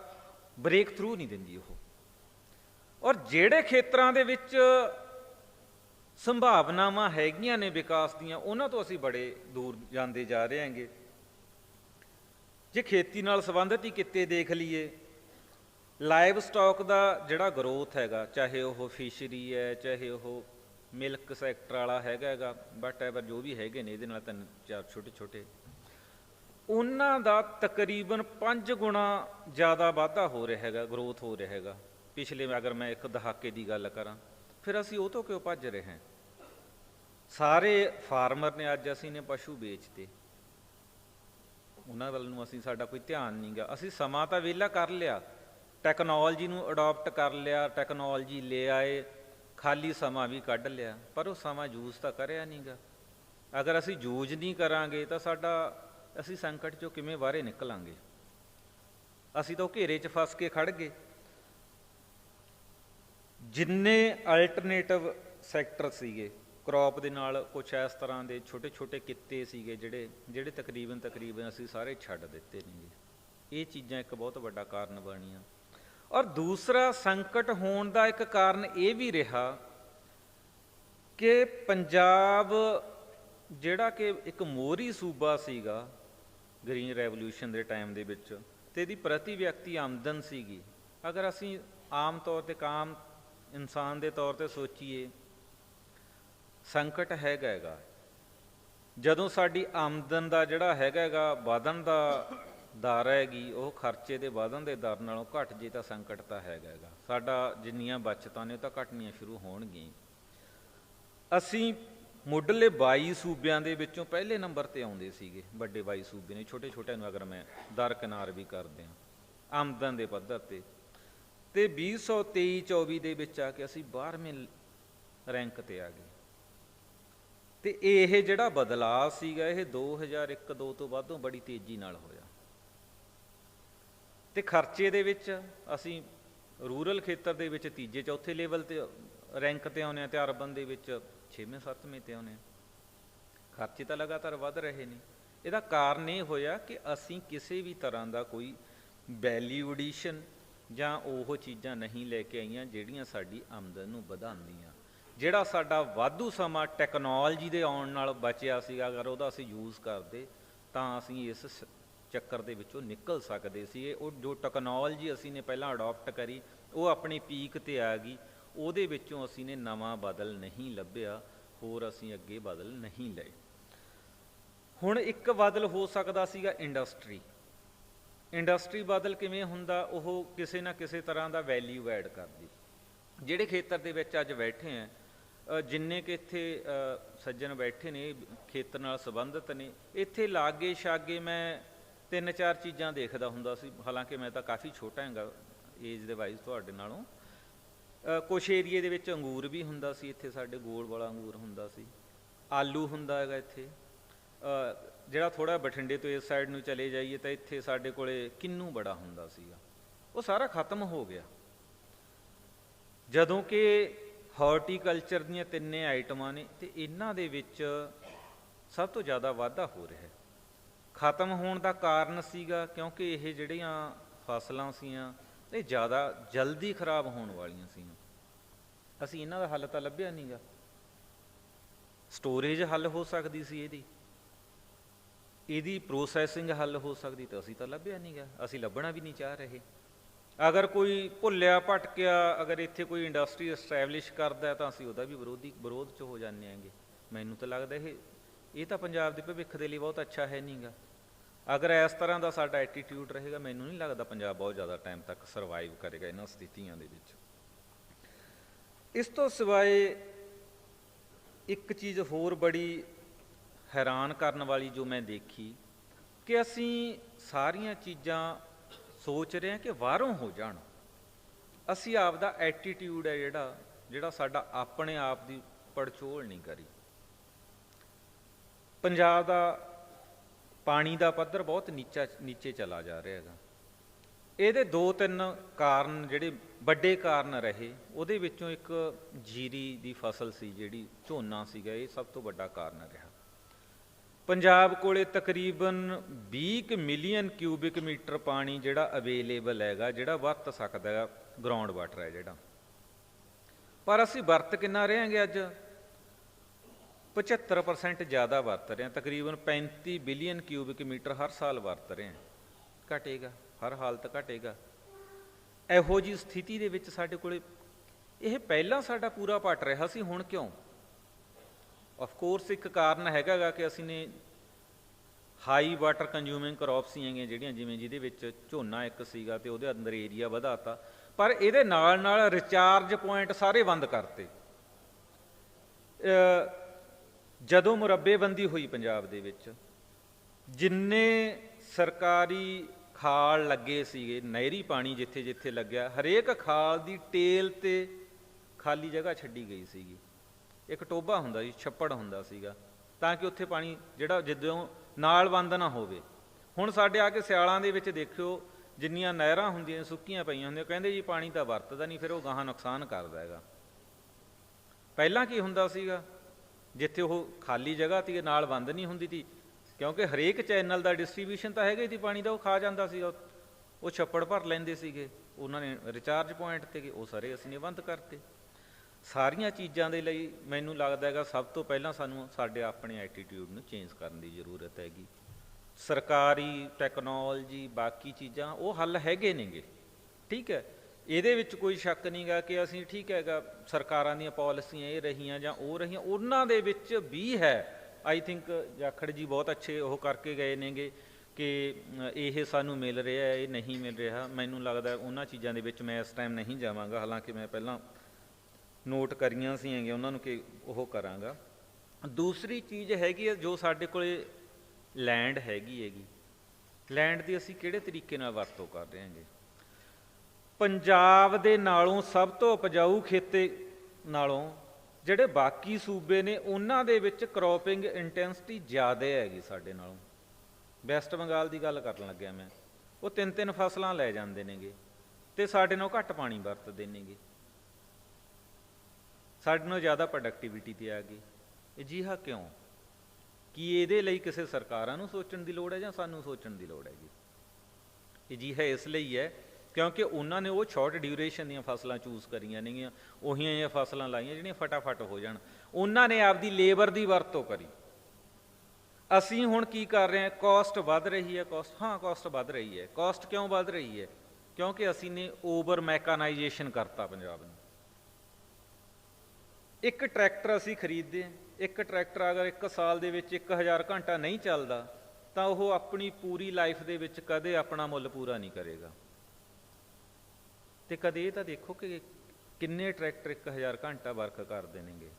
ਬ੍ਰੇਕ ਥਰੂ ਨਹੀਂ ਦਿੰਦੀ ਉਹ। ਔਰ ਜਿਹੜੇ ਖੇਤਰਾਂ ਦੇ ਵਿੱਚ ਸੰਭਾਵਨਾਵਾਂ ਹੈਗੀਆਂ ਨੇ ਵਿਕਾਸ ਦੀਆਂ, ਉਹਨਾਂ ਤੋਂ ਅਸੀਂ ਬੜੇ ਦੂਰ ਜਾਂਦੇ ਜਾ ਰਹੇ ਹਾਂਗੇ। ਜੇ ਖੇਤੀ ਨਾਲ ਸੰਬੰਧਿਤ ਹੀ ਕਿੱਤੇ ਦੇਖ ਲਈਏ, ਲਾਈਵ ਸਟਾਕ ਦਾ ਜਿਹੜਾ ਗਰੋਥ ਹੈਗਾ, ਚਾਹੇ ਉਹ ਫਿਸ਼ਰੀ ਹੈ, ਚਾਹੇ ਉਹ ਮਿਲਕ ਸੈਕਟਰ ਵਾਲਾ ਹੈਗਾ ਹੈਗਾ ਬਟ ਐਵਰ ਜੋ ਵੀ ਹੈਗੇ ਨੇ, ਇਹਦੇ ਨਾਲ ਤਿੰਨ ਚਾਰ ਛੋਟੇ ਛੋਟੇ ਉਹਨਾਂ ਦਾ ਤਕਰੀਬਨ 5 ਗੁਣਾ ਜ਼ਿਆਦਾ ਵਾਧਾ ਹੋ ਰਿਹਾ ਹੈਗਾ ਗਰੋਥ ਹੋ ਰਿਹਾ ਹੈਗਾ। ਪਿਛਲੇ ਅਗਰ ਮੈਂ ਇੱਕ ਦਹਾਕੇ ਦੀ ਗੱਲ ਕਰਾਂ, ਫਿਰ ਅਸੀਂ ਉਹ ਤੋਂ ਕਿਉਂ ਭੱਜ ਰਹੇ ਹਾਂ? ਸਾਰੇ ਫਾਰਮਰ ਨੇ ਅੱਜ ਅਸੀਂ ਨੇ ਪਸ਼ੂ ਵੇਚਤੇ। ਉਹਨਾਂ ਵੱਲ ਨੂੰ ਅਸੀਂ ਸਾਡਾ ਕੋਈ ਧਿਆਨ ਨਹੀਂ ਗਾ। ਅਸੀਂ ਸਮਾਂ ਤਾਂ ਵਿਹਲਾ ਕਰ ਲਿਆ। ਟੈਕਨੋਲੋਜੀ ਨੂੰ ਅਡਾਪਟ ਕਰ ਲਿਆ, ਟੈਕਨੋਲੋਜੀ ਲੈ ਆਏ, ਖਾਲੀ ਸਮਾਂ ਵੀ ਕੱਢ ਲਿਆ, ਪਰ ਉਹ ਸਮਾਂ ਯੂਜ਼ ਤਾਂ ਕਰਿਆ ਨਹੀਂਗਾ ਅਗਰ ਅਸੀਂ ਯੂਜ਼ ਨਹੀਂ ਕਰਾਂਗੇ ਤਾਂ ਸਾਡਾ, ਅਸੀਂ ਸੰਕਟ ਚੋਂ ਕਿਵੇਂ ਬਾਹਰੇ ਨਿਕਲਾਂਗੇ? ਅਸੀਂ ਤਾਂ ਉਹ ਘੇਰੇ 'ਚ ਫਸ ਕੇ ਖੜ ਗਏ। ਜਿੰਨੇ ਅਲਟਰਨੇਟਿਵ ਸੈਕਟਰ ਸੀਗੇ ਕ੍ਰੌਪ ਦੇ ਨਾਲ ਕੁਝ ਇਸ ਤਰ੍ਹਾਂ ਦੇ ਛੋਟੇ ਛੋਟੇ ਕਿੱਤੇ ਸੀਗੇ ਜਿਹੜੇ ਜਿਹੜੇ ਤਕਰੀਬਨ ਤਕਰੀਬਨ ਅਸੀਂ ਸਾਰੇ ਛੱਡ ਦਿੱਤੇ ਨੇਗੇ। ਇਹ ਚੀਜ਼ਾਂ ਇੱਕ ਬਹੁਤ ਵੱਡਾ ਕਾਰਨ ਬਣੀਆਂ। ਔਰ ਦੂਸਰਾ ਸੰਕਟ ਹੋਣ ਦਾ ਇੱਕ ਕਾਰਨ ਇਹ ਵੀ ਰਿਹਾ ਕਿ ਪੰਜਾਬ ਜਿਹੜਾ ਕਿ ਇੱਕ ਮੋਹਰੀ ਸੂਬਾ ਸੀਗਾ ਗ੍ਰੀਨ ਰੈਵੋਲੂਸ਼ਨ ਦੇ ਟਾਈਮ ਦੇ ਵਿੱਚ, ਤੇ ਇਹਦੀ ਪ੍ਰਤੀ ਵਿਅਕਤੀ ਆਮਦਨ ਸੀਗੀ। ਅਗਰ ਅਸੀਂ ਆਮ ਤੌਰ ਤੇ ਕਾਮ ਇਨਸਾਨ ਦੇ ਤੌਰ ਤੇ ਸੋਚੀਏ, ਸੰਕਟ ਹੈਗਾ ਹੈਗਾ। ਜਦੋਂ ਸਾਡੀ ਆਮਦਨ ਦਾ ਜਿਹੜਾ ਹੈਗਾ ਹੈਗਾ ਵਧਣ ਦਾ ਦਰ ਹੈਗੀ, ਉਹ ਖਰਚੇ ਦੇ ਵਧਣ ਦੇ ਦਰ ਨਾਲੋਂ ਘਟ ਜੇ ਤਾਂ ਸੰਕਟ ਤਾਂ ਹੈਗਾ ਹੈਗਾ। ਸਾਡਾ ਜਿੰਨੀਆਂ ਬਚਤਾਂ ਨੇ ਉਹ ਤਾਂ ਘਟਣੀਆਂ ਸ਼ੁਰੂ ਹੋਣਗੀਆਂ। ਅਸੀਂ ਮੁੱਢਲੇ 22 ਸੂਬਿਆਂ ਦੇ ਵਿੱਚੋਂ ਪਹਿਲੇ ਨੰਬਰ ਤੇ ਆਉਂਦੇ ਸੀਗੇ, ਵੱਡੇ 22 ਸੂਬੇ ਨੇ। ਛੋਟੇ ਛੋਟਿਆਂ ਨੂੰ ਅਗਰ ਮੈਂ ਦਰਕਿਨਾਰ ਵੀ ਕਰਦੇ ਹਾਂ, ਆਮਦਨ ਦੇ ਪੱਧਰ ਤੇ। ਤੇ 2023 24 ਦੇ ਵਿੱਚ ਆ ਕੇ ਅਸੀਂ 12ਵੇਂ ਰੈਂਕ ਤੇ ਆ ਗਏ। ਤੇ ਇਹ ਜਿਹੜਾ ਬਦਲਾਅ ਸੀਗਾ, ਇਹ 2001 2 ਤੋਂ ਬਾਅਦੋਂ ਬੜੀ ਤੇਜ਼ੀ ਨਾਲ ਹੋਇਆ। ਤੇ ਖਰਚੇ ਦੇ ਵਿੱਚ ਅਸੀਂ ਰੂਰਲ ਖੇਤਰ ਦੇ ਵਿੱਚ ਤੀਜੇ, ਚੌਥੇ ਲੈਵਲ ਤੇ ਰੈਂਕ ਤੇ ਆਉਨੇ ਆ ਤੇ ਅਰਬਨ ਦੇ ਵਿੱਚ 6ਵੇਂ 7ਵੇਂ ਤੇ ਆਉਨੇ ਆ ਖਰਚੇ ਤਾਂ ਲਗਾਤਾਰ ਵੱਧ ਰਹੇ ਨੇ। ਇਹਦਾ ਕਾਰਨ ਇਹ ਹੋਇਆ ਕਿ ਅਸੀਂ ਕਿਸੇ ਵੀ ਤਰ੍ਹਾਂ ਦਾ ਕੋਈ ਵੈਲਿਊ ਐਡੀਸ਼ਨ ਜਾਂ ਉਹ ਚੀਜ਼ਾਂ ਨਹੀਂ ਲੈ ਕੇ ਆਈਆਂ ਜਿਹੜੀਆਂ ਸਾਡੀ ਆਮਦਨ ਨੂੰ ਵਧਾਉਂਦੀਆਂ। ਜਿਹੜਾ ਸਾਡਾ ਵਾਧੂ ਸਮਾਂ ਟੈਕਨੋਲੋਜੀ ਦੇ ਆਉਣ ਨਾਲ ਬਚਿਆ ਸੀਗਾ, ਅਗਰ ਉਹਦਾ ਅਸੀਂ ਯੂਜ਼ ਕਰਦੇ, ਤਾਂ ਅਸੀਂ ਇਸ ਚੱਕਰ ਦੇ ਵਿੱਚੋਂ ਨਿਕਲ ਸਕਦੇ ਸੀ ਉਹ ਜੋ ਟੈਕਨੋਲੋਜੀ ਅਸੀਂ ਨੇ ਪਹਿਲਾਂ ਅਡਾਪਟ ਕਰੀ, ਉਹ ਆਪਣੀ ਪੀਕ ਤੇ ਆ ਗਈ। ਉਹਦੇ ਵਿੱਚੋਂ ਅਸੀਂ ਨੇ ਨਵਾਂ ਬਦਲ ਨਹੀਂ ਲੱਭਿਆ, ਹੋਰ ਅਸੀਂ ਅੱਗੇ ਬਦਲ ਨਹੀਂ ਲਏ। ਹੁਣ ਇੱਕ ਬਦਲ ਹੋ ਸਕਦਾ ਸੀਗਾ ਇੰਡਸਟਰੀ। ਇੰਡਸਟਰੀ ਬਦਲ ਕਿਵੇਂ ਹੁੰਦਾ ਉਹ ਕਿਸੇ ਨਾ ਕਿਸੇ ਤਰ੍ਹਾਂ ਦਾ ਵੈਲਿਊ ਐਡ ਕਰਦੀ। ਜਿਹੜੇ ਖੇਤਰ ਦੇ ਵਿੱਚ ਅੱਜ ਬੈਠੇ ਆ ਜਿੰਨੇ ਕਿ ਇੱਥੇ ਸੱਜਣ ਬੈਠੇ ਨੇ ਖੇਤਰ ਨਾਲ ਸੰਬੰਧਿਤ ਨੇ ਇੱਥੇ ਲਾਗੇ ਛਾਗੇ ਮੈਂ ਤਿੰਨ ਚਾਰ ਚੀਜ਼ਾਂ ਦੇਖਦਾ ਹੁੰਦਾ ਸੀ। ਹਾਲਾਂਕਿ ਮੈਂ ਤਾਂ ਕਾਫੀ ਛੋਟਾ ਹਾਂਗਾ ਏਜ ਦੇ ਵਾਈਜ਼ ਤੁਹਾਡੇ ਨਾਲੋਂ। ਅ, ਕੁਛ ਏਰੀਏ ਦੇ ਵਿੱਚ ਅੰਗੂਰ ਵੀ ਹੁੰਦਾ ਸੀ ਇੱਥੇ ਸਾਡੇ ਗੋਲ ਵਾਲਾ ਅੰਗੂਰ ਹੁੰਦਾ ਸੀ। ਆਲੂ ਹੁੰਦਾ ਹੈਗਾ ਇੱਥੇ। ਜਿਹੜਾ ਥੋੜਾ ਬਠਿੰਡੇ ਤੋਂ ਇਸ ਸਾਈਡ ਨੂੰ ਚਲੇ ਜਾਈਏ ਤਾਂ ਇੱਥੇ ਸਾਡੇ ਕੋਲੇ ਕਿੰਨੂ ਬੜਾ ਹੁੰਦਾ ਸੀਗਾ। ਉਹ ਸਾਰਾ ਖਤਮ ਹੋ ਗਿਆ। ਜਦੋਂ ਕਿ ਹਾਰਟੀਕਲਚਰ ਦੀਆਂ ਤਿੰਨੇ ਆਈਟਮਾਂ ਨੇ ਤੇ ਇਹਨਾਂ ਦੇ ਵਿੱਚ ਸਭ ਤੋਂ ਜ਼ਿਆਦਾ ਵਾਧਾ ਹੋ ਰਿਹਾ ਹੈ। ਖਤਮ ਹੋਣ ਦਾ ਕਾਰਨ ਸੀਗਾ ਕਿਉਂਕਿ ਇਹ ਜਿਹੜੀਆਂ ਫਸਲਾਂ ਸੀਆਂ, ਇਹ ਜ਼ਿਆਦਾ ਜਲਦੀ ਖਰਾਬ ਹੋਣ ਵਾਲੀਆਂ ਸੀਆਂ। ਅਸੀਂ ਇਹਨਾਂ ਦਾ ਹੱਲ ਤਾਂ ਲੱਭਿਆ ਨਹੀਂਗਾ ਸਟੋਰੇਜ ਹੱਲ ਹੋ ਸਕਦੀ ਸੀ ਇਹਦੀ। ਇਹਦੀ ਪ੍ਰੋਸੈਸਿੰਗ ਹੱਲ ਹੋ ਸਕਦੀ ਤਾਂ ਅਸੀਂ ਤਾਂ ਲੱਭਿਆ ਨਹੀਂਗਾ ਅਸੀਂ ਲੱਭਣਾ ਵੀ ਨਹੀਂ ਚਾਹ ਰਹੇ। ਅਗਰ ਕੋਈ ਭੁੱਲਿਆ, ਭਟਕਿਆ, ਅਗਰ ਇੱਥੇ ਕੋਈ ਇੰਡਸਟਰੀ ਐਸਟੈਬਲਿਸ਼ ਕਰਦਾ ਤਾਂ ਅਸੀਂ ਉਹਦਾ ਵੀ ਵਿਰੋਧੀ, ਵਿਰੋਧ ਚ ਹੋ ਜਾਂਦੇ ਆਂਗੇ। ਮੈਨੂੰ ਤਾਂ ਲੱਗਦਾ ਇਹ ਇਹ ਤਾਂ ਪੰਜਾਬ ਦੇ ਭਵਿੱਖ ਦੇ ਲਈ ਬਹੁਤ ਅੱਛਾ ਹੈ ਨਹੀਂਗਾ ਅਗਰ ਇਸ ਤਰ੍ਹਾਂ ਦਾ ਸਾਡਾ ਐਟੀਟਿਊਡ ਰਹੇਗਾ, ਮੈਨੂੰ ਨਹੀਂ ਲੱਗਦਾ ਪੰਜਾਬ ਬਹੁਤ ਜ਼ਿਆਦਾ ਟਾਈਮ ਤੱਕ ਸਰਵਾਈਵ ਕਰੇਗਾ ਇਹਨਾਂ ਸਥਿਤੀਆਂ ਦੇ ਵਿੱਚ। ਇਸ ਤੋਂ ਸਿਵਾਏ ਇੱਕ ਚੀਜ਼ ਹੋਰ ਬੜੀ ਹੈਰਾਨ ਕਰਨ ਵਾਲੀ ਜੋ ਮੈਂ ਦੇਖੀ ਕਿ ਅਸੀਂ ਸਾਰੀਆਂ ਚੀਜ਼ਾਂ ਸੋਚ ਰਹੇ ਹਾਂ ਕਿ ਬਾਹਰੋਂ ਹੋ ਜਾਣ। ਅਸੀਂ ਆਪ ਦਾ ਐਟੀਟਿਊਡ ਹੈ ਜਿਹੜਾ ਜਿਹੜਾ ਸਾਡਾ ਆਪਣੇ ਆਪ ਦੀ ਪੜਚੋਲ ਨਹੀਂ ਕਰੀ। ਪੰਜਾਬ ਦਾ ਪਾਣੀ ਦਾ ਪੱਧਰ ਬਹੁਤ ਨੀਚਾ, ਨੀਚੇ ਚਲਾ ਜਾ ਰਿਹਾ ਹੈਗਾ। ਇਹਦੇ ਦੋ ਤਿੰਨ ਕਾਰਨ ਜਿਹੜੇ ਵੱਡੇ ਕਾਰਨ ਰਹੇ, ਉਹਦੇ ਵਿੱਚੋਂ ਇੱਕ ਜੀਰੀ ਦੀ ਫਸਲ ਸੀ ਜਿਹੜੀ ਝੋਨਾ ਸੀਗਾ, ਇਹ ਸਭ ਤੋਂ ਵੱਡਾ ਕਾਰਨ ਰਿਹਾ। ਪੰਜਾਬ ਕੋਲੇ ਤਕਰੀਬਨ 20 ਮਿਲੀਅਨ ਕਿਊਬਿਕ ਮੀਟਰ ਪਾਣੀ ਜਿਹੜਾ ਅਵੇਲੇਬਲ ਹੈਗਾ, ਜਿਹੜਾ ਵਰਤ ਸਕਦਾ ਹੈ ਗਰਾਊਂਡ ਵਾਟਰ ਹੈ ਜਿਹੜਾ। ਪਰ ਅਸੀਂ ਵਰਤ ਕਿੰਨਾ ਰਹਾਂਗੇ ਅੱਜ? 75% ਜ਼ਿਆਦਾ ਵਰਤ ਰਹੇ ਹਾਂ। ਤਕਰੀਬਨ 35 ਬਿਲੀਅਨ ਕਿਊਬਿਕ ਮੀਟਰ ਹਰ ਸਾਲ ਵਰਤ ਰਹੇ ਹਾਂ। ਘਟੇਗਾ, ਹਰ ਹਾਲਤ ਘਟੇਗਾ। ਇਹੋ ਜੀ ਸਥਿਤੀ ਦੇ ਵਿੱਚ ਸਾਡੇ ਕੋਲੇ, ਇਹ ਪਹਿਲਾਂ ਸਾਡਾ ਪੂਰਾ ਪਟ ਰਿਹਾ ਸੀ, ਹੁਣ ਕਿਉਂ? ਆਫ ਕੋਰਸ ਇੱਕ ਕਾਰਨ ਹੈਗਾਗਾ ਕਿ ਅਸੀਂ ਨੇ ਹਾਈ ਵਾਟਰ ਕੰਜ਼ਿਊਮਿੰਗ ਕ੍ਰੌਪਸ ਹੈਗੀਆਂ ਜਿਹੜੀਆਂ, ਜਿਵੇਂ ਜਿਹਦੇ ਵਿੱਚ ਝੋਨਾ ਇੱਕ ਸੀਗਾ ਤੇ ਉਹਦੇ ਅੰਦਰ ਏਰੀਆ ਵਧਾਤਾ, ਪਰ ਇਹਦੇ ਨਾਲ ਨਾਲ ਰਿਚਾਰਜ ਪੁਆਇੰਟ ਸਾਰੇ ਬੰਦ ਕਰਤੇ। ਜਦੋਂ ਮੁਰੱਬੇਬੰਦੀ ਹੋਈ ਪੰਜਾਬ ਦੇ ਵਿੱਚ, ਜਿੰਨੇ ਸਰਕਾਰੀ ਖਾਲ ਲੱਗੇ ਸੀਗੇ, ਨਹਿਰੀ ਪਾਣੀ ਜਿੱਥੇ ਜਿੱਥੇ ਲੱਗਿਆ, ਹਰੇਕ ਖਾਲ ਦੀ ਟੇਲ ਤੇ ਖਾਲੀ ਜਗ੍ਹਾ ਛੱਡੀ ਗਈ ਸੀਗੀ। ਇੱਕ ਟੋਬਾ ਹੁੰਦਾ ਜੀ ਛੱਪੜ ਹੁੰਦਾ ਸੀਗਾ, ਤਾਂ ਕਿ ਉੱਥੇ ਪਾਣੀ ਜਿਹੜਾ ਜਦੋਂ ਨਾਲ ਬੰਦ ਨਾ ਹੋਵੇ। ਹੁਣ ਸਾਡੇ ਆ ਕੇ ਸਿਆਲਾਂ ਦੇ ਵਿੱਚ ਦੇਖਿਓ, ਜਿੰਨੀਆਂ ਨਹਿਰਾਂ ਹੁੰਦੀਆਂ, ਸੁੱਕੀਆਂ ਪਈਆਂ ਹੁੰਦੀਆਂ, ਕਹਿੰਦੇ ਜੀ ਪਾਣੀ ਤਾਂ ਵਰਤਦਾ ਨਹੀਂ, ਫਿਰ ਉਹ ਗਾਹਾਂ ਨੁਕਸਾਨ ਕਰਦਾ ਹੈਗਾ। ਪਹਿਲਾਂ ਕੀ ਹੁੰਦਾ ਸੀਗਾ? ਜਿੱਥੇ ਉਹ ਖਾਲੀ ਜਗ੍ਹਾ ਤੀ ਨਾਲ ਬੰਦ ਨਹੀਂ ਹੁੰਦੀ ਤੀ, ਕਿਉਂਕਿ ਹਰੇਕ ਚੈਨਲ ਦਾ ਡਿਸਟ੍ਰੀਬਿਊਸ਼ਨ ਤਾਂ ਹੈਗਾ ਹੀ ਤੀ, ਪਾਣੀ ਦਾ, ਉਹ ਖਾ ਜਾਂਦਾ ਸੀਗਾ। ਉਹ ਛੱਪੜ ਭਰ ਲੈਂਦੇ ਸੀਗੇ, ਉਹਨਾਂ ਨੇ ਰਿਚਾਰਜ ਪੁਆਇੰਟ ਤੇ ਗਏ ਉਹ ਸਾਰੇ ਅਸੀਂ ਨੇ ਬੰਦ ਕਰਤੇ। ਸਾਰੀਆਂ ਚੀਜ਼ਾਂ ਦੇ ਲਈ ਮੈਨੂੰ ਲੱਗਦਾ ਹੈਗਾ ਸਭ ਤੋਂ ਪਹਿਲਾਂ ਸਾਨੂੰ ਸਾਡੇ ਆਪਣੇ ਐਟੀਟਿਊਡ ਨੂੰ ਚੇਂਜ ਕਰਨ ਦੀ ਜ਼ਰੂਰਤ ਹੈਗੀ। ਸਰਕਾਰੀ ਟੈਕਨੋਲੋਜੀ ਬਾਕੀ ਚੀਜ਼ਾਂ ਉਹ ਹੱਲ ਹੈਗੇ ਨੇਗੇ, ਠੀਕ ਹੈ। ਇਹਦੇ ਵਿੱਚ ਕੋਈ ਸ਼ੱਕ ਨਹੀਂਗਾ ਕਿ ਅਸੀਂ ਠੀਕ ਹੈਗਾ, ਸਰਕਾਰਾਂ ਦੀਆਂ ਪਾਲਿਸੀਆਂ ਇਹ ਰਹੀਆਂ ਜਾਂ ਉਹ ਰਹੀਆਂ, ਉਹਨਾਂ ਦੇ ਵਿੱਚ ਵੀ ਹੈ। ਆਈ ਥਿੰਕ ਜਾਖੜ ਜੀ ਬਹੁਤ ਅੱਛੇ ਉਹ ਕਰਕੇ ਗਏ ਨੇਗੇ ਕਿ ਇਹ ਸਾਨੂੰ ਮਿਲ ਰਿਹਾ, ਇਹ ਨਹੀਂ ਮਿਲ ਰਿਹਾ। ਮੈਨੂੰ ਲੱਗਦਾ ਉਹਨਾਂ ਚੀਜ਼ਾਂ ਦੇ ਵਿੱਚ ਮੈਂ ਇਸ ਟਾਈਮ ਨਹੀਂ ਜਾਵਾਂਗਾ, ਹਾਲਾਂਕਿ ਮੈਂ ਪਹਿਲਾਂ ਨੋਟ ਕਰੀਆਂ ਸੀ ਹੈਗੇ ਉਹਨਾਂ ਨੂੰ ਕਿ ਉਹ ਕਰਾਂਗਾ। ਦੂਸਰੀ ਚੀਜ਼ ਹੈਗੀ ਹੈ ਜੋ ਸਾਡੇ ਕੋਲੇ ਲੈਂਡ ਹੈਗੀ ਹੈਗੀ, ਲੈਂਡ ਦੀ ਅਸੀਂ ਕਿਹੜੇ ਤਰੀਕੇ ਨਾਲ ਵਰਤੋਂ ਕਰ ਰਹੇ ਹਾਂਗੇ? ਪੰਜਾਬ ਦੇ ਨਾਲੋਂ ਸਭ ਤੋਂ ਉਪਜਾਊ ਖੇਤੇ ਨਾਲੋਂ ਜਿਹੜੇ ਬਾਕੀ ਸੂਬੇ ਨੇ, ਉਹਨਾਂ ਦੇ ਵਿੱਚ ਕ੍ਰੌਪਿੰਗ ਇੰਟੈਂਸਿਟੀ ਜ਼ਿਆਦਾ ਹੈਗੀ ਸਾਡੇ ਨਾਲੋਂ। ਵੈਸਟ ਬੰਗਾਲ ਦੀ ਗੱਲ ਕਰਨ ਲੱਗਿਆ ਮੈਂ। ਉਹ ਤਿੰਨ ਤਿੰਨ ਫਸਲਾਂ ਲੈ ਜਾਂਦੇ ਨੇਗੇ ਤੇ ਸਾਡੇ ਨਾਲੋਂ ਘੱਟ ਪਾਣੀ ਵਰਤਦੇ ਨੇਗੇ। ਸਾਡੇ ਨਾਲੋਂ ਜ਼ਿਆਦਾ ਪ੍ਰੋਡਕਟਿਵਿਟੀ ਤੇ ਆ ਗਈ। ਅਜਿਹਾ ਕਿਉਂ? ਕੀ ਇਹਦੇ ਲਈ ਕਿਸੇ ਸਰਕਾਰਾਂ ਨੂੰ ਸੋਚਣ ਦੀ ਲੋੜ ਹੈ ਜਾਂ ਸਾਨੂੰ ਸੋਚਣ ਦੀ ਲੋੜ ਹੈਗੀ? ਇਹ ਜੀ ਹੈ ਇਸ ਲਈ ਹੈ ਕਿਉਂਕਿ ਉਹਨਾਂ ਨੇ ਉਹ ਸ਼ਾਰਟ ਡਿਊਰੇਸ਼ਨ ਦੀਆਂ ਫਸਲਾਂ ਚੂਜ਼ ਕਰੀਆਂ ਨੇਗੀਆਂ ਉਹੀਆਂ ਜਿਹੀਆਂ ਫਸਲਾਂ ਲਾਈਆਂ ਜਿਹੜੀਆਂ ਫਟਾਫਟ ਹੋ ਜਾਣ। ਉਹਨਾਂ ਨੇ ਆਪਦੀ ਲੇਬਰ ਦੀ ਵਰਤੋਂ ਕਰੀ। ਅਸੀਂ ਹੁਣ ਕੀ ਕਰ ਰਹੇ ਹਾਂ? ਕਾਸਟ ਵੱਧ ਰਹੀ ਹੈ ਕਾਸਟ ਹਾਂ ਕਾਸਟ ਵੱਧ ਰਹੀ ਹੈ। ਕਾਸਟ ਕਿਉਂ ਵੱਧ ਰਹੀ ਹੈ? ਕਿਉਂਕਿ ਅਸੀਂ ਨੇ ਓਵਰ ਮੈਕਾਨਾਈਜੇਸ਼ਨ ਕਰਤਾ ਪੰਜਾਬ ਨੂੰ। ਇੱਕ ਟਰੈਕਟਰ ਅਸੀਂ ਖਰੀਦਦੇ ਹਾਂ, ਇੱਕ ਟਰੈਕਟਰ ਅਗਰ ਇੱਕ ਸਾਲ ਦੇ ਵਿੱਚ 1000 ਘੰਟਾ ਨਹੀਂ ਚੱਲਦਾ, ਤਾਂ ਉਹ ਆਪਣੀ ਪੂਰੀ ਲਾਈਫ ਦੇ ਵਿੱਚ ਕਦੇ ਆਪਣਾ ਮੁੱਲ ਪੂਰਾ ਨਹੀਂ ਕਰੇਗਾ। ਤੇ ਕਦੇ ਇਹ ਤਾਂ ਦੇਖੋ ਕਿ ਕਿੰਨੇ ਟਰੈਕਟਰ 1000 ਘੰਟਾ ਵਰਕ ਕਰਦੇ ਨੇਗੇ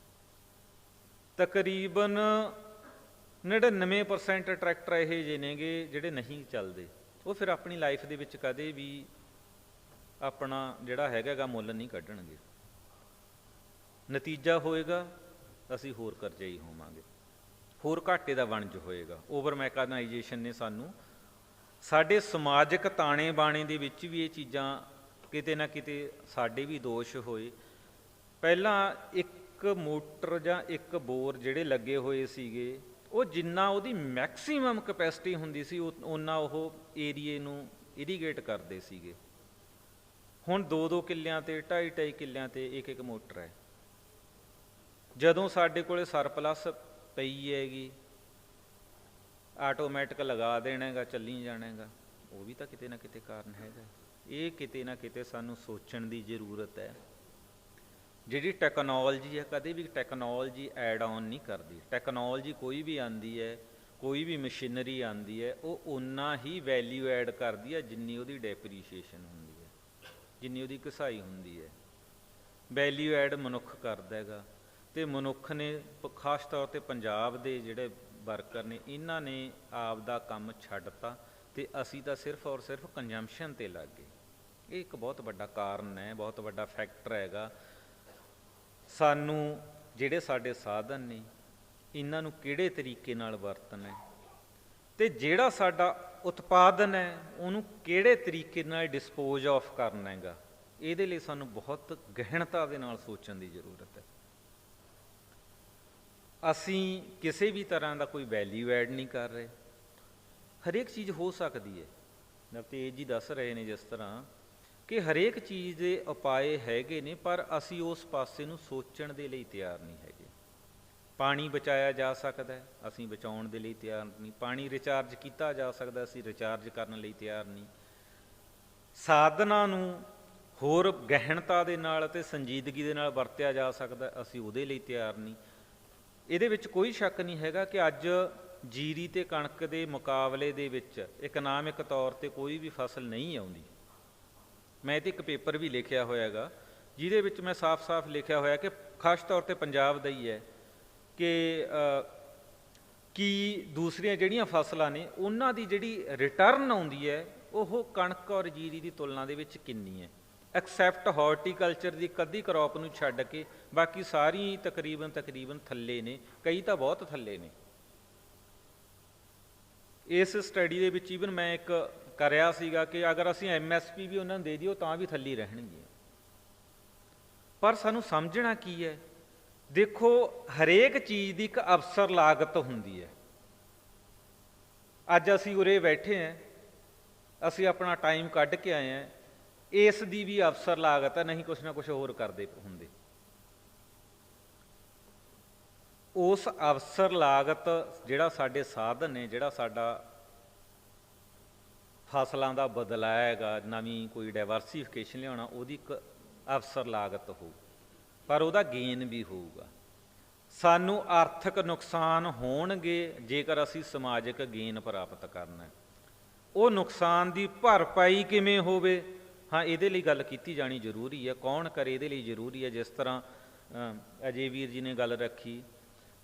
ਤਕਰੀਬਨ 99% ਟਰੈਕਟਰ ਇਹ ਜੇ ਨੇਗੇ ਜਿਹੜੇ ਨਹੀਂ ਚੱਲਦੇ। ਉਹ ਫਿਰ ਆਪਣੀ ਲਾਈਫ ਦੇ ਵਿੱਚ ਕਦੇ ਵੀ ਆਪਣਾ ਜਿਹੜਾ ਹੈਗਾ ਮੁੱਲ ਨਹੀਂ ਕੱਢਣਗੇ। ਨਤੀਜਾ ਹੋਏਗਾ, ਅਸੀਂ ਹੋਰ ਕਰਜ਼ਈ ਹੋਵਾਂਗੇ। ਹੋਰ ਘਾਟੇ ਦਾ ਵਣਜ ਹੋਏਗਾ। ਓਵਰ ਮੈਕਾਨਾਈਜੇਸ਼ਨ ਨੇ ਸਾਨੂੰ ਸਾਡੇ ਸਮਾਜਿਕ ਤਾਣੇ ਬਾਣੇ ਦੇ ਵਿੱਚ ਵੀ ਇਹ ਚੀਜ਼ਾਂ ਕਿਤੇ ਨਾ ਕਿਤੇ ਸਾਡੇ ਵੀ ਦੋਸ਼ ਹੋਏ। ਪਹਿਲਾਂ ਇੱਕ ਮੋਟਰ ਜਾਂ ਇੱਕ ਬੋਰ ਜਿਹੜੇ ਲੱਗੇ ਹੋਏ ਸੀਗੇ, ਉਹ ਜਿੰਨਾ ਉਹਦੀ ਮੈਕਸਿਮਮ ਕਪੈਸਿਟੀ ਹੁੰਦੀ ਸੀ ਉਹਨਾਂ ਉਹ ਏਰੀਏ ਨੂੰ ਇਰੀਗੇਟ ਕਰਦੇ ਸੀਗੇ। ਹੁਣ 2-2 ਕਿੱਲਿਆਂ ਤੇ 2.5-2.5 ਕਿੱਲਿਆਂ ਤੇ ਇੱਕ ਇੱਕ ਮੋਟਰ ਹੈ। ਜਦੋਂ ਸਾਡੇ ਕੋਲੇ ਸਰਪਲਸ ਪਈ ਹੈਗੀ ਆਟੋਮੈਟਿਕ ਲਗਾ ਦੇਣਾਗਾ, ਚੱਲੀ ਜਾਣਾਗਾ, ਉਹ ਵੀ ਤਾਂ ਕਿਤੇ ਨਾ ਕਿਤੇ ਕਾਰਨ ਹੈਗਾ। ਇਹ ਕਿਤੇ ਨਾ ਕਿਤੇ ਸਾਨੂੰ ਸੋਚਣ ਦੀ ਜ਼ਰੂਰਤ ਹੈ। ਜਿਹੜੀ ਟੈਕਨੋਲੋਜੀ ਹੈ, ਕਦੇ ਵੀ ਟੈਕਨੋਲੋਜੀ ਐਡ ਆਨ ਨਹੀਂ ਕਰਦੀ। ਟੈਕਨੋਲੋਜੀ ਕੋਈ ਵੀ ਆਂਦੀ ਹੈ, ਕੋਈ ਵੀ ਮਸ਼ੀਨਰੀ ਆਂਦੀ ਹੈ, ਉਹ ਉਨਾ ਹੀ ਵੈਲਿਊ ਐਡ ਕਰਦੀ ਹੈ ਜਿੰਨੀ ਉਹਦੀ ਡੈਪਰੀਸ਼ੀਏਸ਼ਨ ਹੁੰਦੀ ਹੈ, ਜਿੰਨੀ ਉਹਦੀ ਘਸਾਈ ਹੁੰਦੀ ਹੈ। ਵੈਲਿਊ ਐਡ ਮਨੁੱਖ ਕਰਦਾ ਹੈਗਾ। ਤੇ ਮਨੁੱਖ ਨੇ ਪ- ਖਾਸ ਤੌਰ ਤੇ ਪੰਜਾਬ ਦੇ ਜਿਹੜੇ ਵਰਕਰ ਨੇ, ਇਹਨਾਂ ਨੇ ਆਪ ਦਾ ਕੰਮ ਛੱਡਤਾ ਤੇ ਅਸੀਂ ਤਾਂ ਸਿਰਫ ਔਰ ਸਿਰਫ ਕੰਜੰਪਸ਼ਨ ਤੇ ਲੱਗ ਗਏ। ਇਹ ਇੱਕ ਬਹੁਤ ਵੱਡਾ ਕਾਰਨ ਹੈ, ਬਹੁਤ ਵੱਡਾ ਫੈਕਟਰ ਹੈਗਾ। ਸਾਨੂੰ ਜਿਹੜੇ ਸਾਡੇ ਸਾਧਨ ਨੇ, ਇਹਨਾਂ ਨੂੰ ਕਿਹੜੇ ਤਰੀਕੇ ਨਾਲ ਵਰਤਣਾ ਹੈ ਤੇ ਜਿਹੜਾ ਸਾਡਾ ਉਤਪਾਦਨ ਹੈ, ਉਹਨੂੰ ਕਿਹੜੇ ਤਰੀਕੇ ਨਾਲ ਡਿਸਪੋਜ਼ ਆਫ ਕਰਨਾ ਹੈਗਾ, ਇਹਦੇ ਲਈ ਸਾਨੂੰ ਬਹੁਤ ਗਹਿਣਤਾ ਦੇ ਨਾਲ ਸੋਚਣ ਦੀ ਜ਼ਰੂਰਤ ਹੈ। ਅਸੀਂ ਕਿਸੇ ਵੀ ਤਰ੍ਹਾਂ ਦਾ ਕੋਈ ਵੈਲਿਊ ਐਡ ਨਹੀਂ ਕਰ ਰਹੇ। ਹਰੇਕ ਚੀਜ਼ ਹੋ ਸਕਦੀ ਹੈ। ਨਵਤੇਜ ਜੀ ਦੱਸ ਰਹੇ ਨੇ ਜਿਸ ਤਰ੍ਹਾਂ ਕਿ ਹਰੇਕ ਚੀਜ਼ ਦੇ ਉਪਾਏ ਹੈਗੇ ਨੇ, ਪਰ ਅਸੀਂ ਉਸ ਪਾਸੇ ਨੂੰ ਸੋਚਣ ਦੇ ਲਈ ਤਿਆਰ ਨਹੀਂ ਹੈਗੇ। ਪਾਣੀ ਬਚਾਇਆ ਜਾ ਸਕਦਾ ਹੈ, ਅਸੀਂ ਬਚਾਉਣ ਦੇ ਲਈ ਤਿਆਰ ਨਹੀਂ। ਪਾਣੀ ਰਿਚਾਰਜ ਕੀਤਾ ਜਾ ਸਕਦਾ, ਅਸੀਂ ਰਿਚਾਰਜ ਕਰਨ ਲਈ ਤਿਆਰ ਨਹੀਂ। ਸਾਧਨਾਂ ਨੂੰ ਹੋਰ ਗਹਿਣਤਾ ਦੇ ਨਾਲ ਅਤੇ ਸੰਜੀਦਗੀ ਦੇ ਨਾਲ ਵਰਤਿਆ ਜਾ ਸਕਦਾ, ਅਸੀਂ ਉਹਦੇ ਲਈ ਤਿਆਰ ਨਹੀਂ। ਇਹਦੇ ਵਿੱਚ ਕੋਈ ਸ਼ੱਕ ਨਹੀਂ ਹੈਗਾ ਕਿ ਅੱਜ ਜੀਰੀ ਤੇ ਕਣਕ ਦੇ ਮੁਕਾਬਲੇ ਦੇ ਵਿੱਚ ਇਕਨੋਮਿਕ ਤੌਰ ਤੇ ਕੋਈ ਵੀ ਫਸਲ ਨਹੀਂ ਆਉਂਦੀ। ਮੈਂ ਇਹ ਤੇ ਇੱਕ ਪੇਪਰ ਵੀ ਲਿਖਿਆ ਹੋਇਆ ਹੈਗਾ ਜਿਹਦੇ ਵਿੱਚ ਮੈਂ ਸਾਫ਼-ਸਾਫ਼ ਲਿਖਿਆ ਹੋਇਆ ਕਿ ਖਾਸ ਤੌਰ ਤੇ ਪੰਜਾਬ ਦਾ ਹੀ ਹੈ ਕਿ ਕੀ ਦੂਸਰੀਆਂ ਜਿਹੜੀਆਂ ਫਸਲਾਂ ਨੇ, ਉਹਨਾਂ ਦੀ ਜਿਹੜੀ ਰਿਟਰਨ ਆਉਂਦੀ ਹੈ, ਉਹ ਕਣਕ ਔਰ ਜੀਰੀ ਦੀ ਤੁਲਨਾ ਦੇ ਵਿੱਚ ਕਿੰਨੀ ਹੈ? ਐਕਸੈਪਟ ਹਾਰਟੀਕਲਚਰ ਦੀ ਕੱਦੀ ਕ੍ਰੌਪ ਨੂੰ ਛੱਡ ਕੇ ਬਾਕੀ ਸਾਰੀ ਤਕਰੀਬਨ ਤਕਰੀਬਨ ਥੱਲੇ ਨੇ, ਕਈ ਤਾਂ ਬਹੁਤ ਥੱਲੇ ਨੇ। ਇਸ ਸਟੱਡੀ ਦੇ ਵਿੱਚ ਈਵਨ ਮੈਂ ਇੱਕ ਕਰਿਆ ਸੀਗਾ ਕਿ ਅਗਰ ਅਸੀਂ ਐਮਐਸਪੀ ਵੀ ਉਹਨਾਂ ਨੂੰ ਦੇ ਦਿਓ ਤਾਂ ਵੀ ਥੱਲੇ ਰਹਿਣਗੇ ਪਰ ਸਾਨੂੰ ਸਮਝਣਾ ਕੀ ਹੈ? ਦੇਖੋ, ਹਰੇਕ ਚੀਜ਼ ਦੀ ਇੱਕ ਅਫਸਰ ਲਾਗਤ ਹੁੰਦੀ ਹੈ। ਅੱਜ ਅਸੀਂ ਉਰੇ ਬੈਠੇ ਆਂ ਅਸੀਂ ਆਪਣਾ ਟਾਈਮ ਕੱਢ ਕੇ ਆਏ ਆਂ ਇਸ ਦੀ ਵੀ ਅਫਸਰ ਲਾਗਤ ਹੈ, ਨਹੀਂ ਕੁਛ ਨਾ ਕੁਛ ਹੋਰ ਕਰਦੇ ਹੁੰਦੇ। ਉਸ ਅਵਸਰ ਲਾਗਤ ਜਿਹੜਾ ਸਾਡੇ ਸਾਧਨ ਨੇ, ਜਿਹੜਾ ਸਾਡਾ ਫਸਲਾਂ ਦਾ ਬਦਲਾਏਗਾ ਨਵੀਂ ਕੋਈ ਡਾਈਵਰਸੀਫਿਕੇਸ਼ਨ ਲਿਆਉਣਾ, ਉਹਦੀ ਇੱਕ ਅਵਸਰ ਲਾਗਤ ਹੋਊ। ਪਰ ਉਹਦਾ ਗੇਨ ਵੀ ਹੋਊਗਾ। ਸਾਨੂੰ ਆਰਥਿਕ ਨੁਕਸਾਨ ਹੋਣਗੇ ਜੇਕਰ ਅਸੀਂ ਸਮਾਜਿਕ ਗੇਨ ਪ੍ਰਾਪਤ ਕਰਨਾ ਹੈ। ਉਹ ਨੁਕਸਾਨ ਦੀ ਭਰਪਾਈ ਕਿਵੇਂ ਹੋਵੇ? ਹਾਂ, ਇਹਦੇ ਲਈ ਗੱਲ ਕੀਤੀ ਜਾਣੀ ਜ਼ਰੂਰੀ ਹੈ। ਕੌਣ ਕਰੇ, ਇਹਦੇ ਲਈ ਜ਼ਰੂਰੀ ਹੈ। ਜਿਸ ਤਰ੍ਹਾਂ ਅਜੇ ਵੀਰ ਜੀ ਨੇ ਗੱਲ ਰੱਖੀ।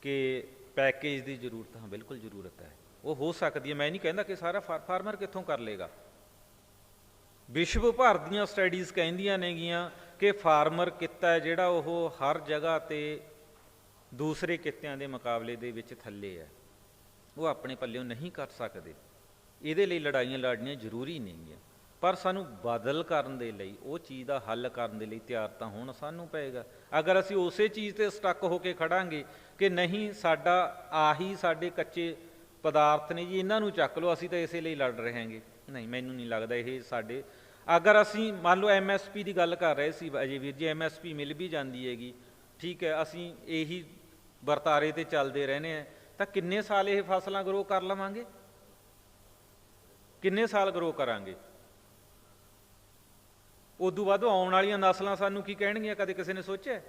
ਕਿ ਪੈਕੇਜ ਦੀ ਜ਼ਰੂਰਤ, ਹਾਂ, ਬਿਲਕੁਲ ਜ਼ਰੂਰਤ ਹੈ। ਉਹ ਹੋ ਸਕਦੀ ਹੈ। ਮੈਂ ਨਹੀਂ ਕਹਿੰਦਾ ਕਿ ਸਾਰਾ ਫਾਰ- ਫਾਰਮਰ ਕਿੱਥੋਂ ਕਰ ਲੇਗਾ ਵਿਸ਼ਵ ਭਰ ਦੀਆਂ ਸਟੱਡੀਜ਼ ਕਹਿੰਦੀਆਂ ਨੇਗੀਆਂ ਕਿ ਫਾਰਮਰ ਕਿੱਤਾ ਹੈ ਜਿਹੜਾ ਉਹ ਹਰ ਜਗ੍ਹਾ ਤੇ ਦੂਸਰੇ ਕਿੱਤਿਆਂ ਦੇ ਮੁਕਾਬਲੇ ਦੇ ਵਿੱਚ ਥੱਲੇ ਹੈ। ਉਹ ਆਪਣੇ ਪੱਲਿਓਂ ਨਹੀਂ ਕਰ ਸਕਦੇ। ਇਹਦੇ ਲਈ ਲੜਾਈਆਂ ਲੜਨੀਆਂ ਜ਼ਰੂਰੀ ਨੇਗੀਆਂ। ਪਰ ਸਾਨੂੰ ਬਦਲ ਕਰਨ ਦੇ ਲਈ, ਉਹ ਚੀਜ਼ ਦਾ ਹੱਲ ਕਰਨ ਦੇ ਲਈ ਤਿਆਰ ਤਾਂ ਹੋਣਾ ਸਾਨੂੰ ਪਏਗਾ। ਅਗਰ ਅਸੀਂ ਉਸੇ ਚੀਜ਼ ਤੇ ਸਟਕ ਹੋ ਕੇ ਖੜਾਂਗੇ ਕਿ ਨਹੀਂ, ਸਾਡਾ ਆਹੀ ਸਾਡੇ ਕੱਚੇ ਪਦਾਰਥ ਨੇ ਜੀ, ਇਹਨਾਂ ਨੂੰ ਚੱਕ ਲਓ, ਅਸੀਂ ਤਾਂ ਇਸੇ ਲਈ ਲੜ ਰਹੇ ਹਾਂਗੇ ਨਹੀਂ, ਮੈਨੂੰ ਨਹੀਂ ਲੱਗਦਾ ਇਹ ਸਾਡੇ। ਅਗਰ ਅਸੀਂ ਮੰਨ ਲਓ ਐਮਐਸਪੀ ਦੀ ਗੱਲ ਕਰ ਰਹੇ ਸੀ, ਅਜੇ ਵੀਰ ਜੀ ਐਮਐਸਪੀ ਮਿਲ ਵੀ ਜਾਂਦੀ ਹੈਗੀ, ਠੀਕ ਹੈ, ਅਸੀਂ ਇਹੀ ਵਰਤਾਰੇ ਤੇ ਚੱਲਦੇ ਰਹਨੇ ਆ ਤਾਂ ਕਿੰਨੇ ਸਾਲ ਇਹ ਫਸਲਾਂ ਗਰੋ ਕਰ ਲਵਾਂਗੇ? ਕਿੰਨੇ ਸਾਲ ਗਰੋ ਕਰਾਂਗੇ? ਉਦੋਂ ਬਾਅਦ ਆਉਣ ਵਾਲੀਆਂ ਨਸਲਾਂ ਸਾਨੂੰ ਕੀ ਕਹਿਣਗੀਆਂ? ਕਦੇ ਕਿਸੇ ਨੇ ਸੋਚਿਆ?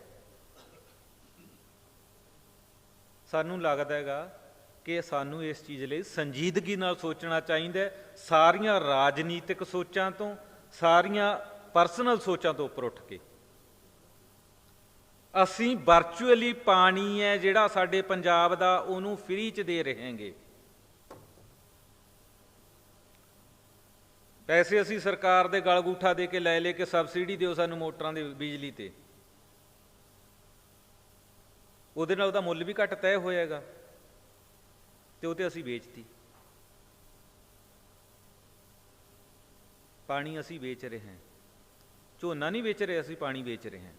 ਸਾਨੂੰ ਲੱਗਦਾ ਹੈਗਾ ਕਿ ਸਾਨੂੰ ਇਸ ਚੀਜ਼ ਲਈ ਸੰਜੀਦਗੀ ਨਾਲ ਸੋਚਣਾ ਚਾਹੀਦਾ ਸਾਰੀਆਂ ਰਾਜਨੀਤਿਕ ਸੋਚਾਂ ਤੋਂ, ਸਾਰੀਆਂ ਪਰਸਨਲ ਸੋਚਾਂ ਤੋਂ ਉੱਪਰ ਉੱਠ ਕੇ। ਅਸੀਂ ਵਰਚੁਅਲੀ ਪਾਣੀ ਹੈ ਜਿਹੜਾ ਸਾਡੇ ਪੰਜਾਬ ਦਾ, ਉਹਨੂੰ ਫ੍ਰੀ ਚ ਦੇ ਰਹੇਗੇ। ਪੈਸੇ ਅਸੀਂ ਸਰਕਾਰ ਦੇ ਗਲ ਗੂਠਾ ਦੇ ਕੇ ਲੈ ਲੈ ਕੇ ਸਬਸਿਡੀ ਦਿਓ ਸਾਨੂੰ ਮੋਟਰਾਂ ਦੇ ਬਿਜਲੀ ਤੇ। ਉਹਦੇ ਨਾਲ ਉਹਦਾ ਮੁੱਲ ਵੀ ਘੱਟ ਤੈਅ ਹੋਇਆਗਾ ਤੇ ਉਹ ਤੇ ਅਸੀਂ ਵੇਚਤੀ। ਪਾਣੀ ਅਸੀਂ ਵੇਚ ਰਹੇ ਹਾਂ। ਝੋਨਾ ਨਹੀਂ ਵੇਚ ਰਹੇ, ਅਸੀਂ ਪਾਣੀ ਵੇਚ ਰਹੇ ਹਾਂ।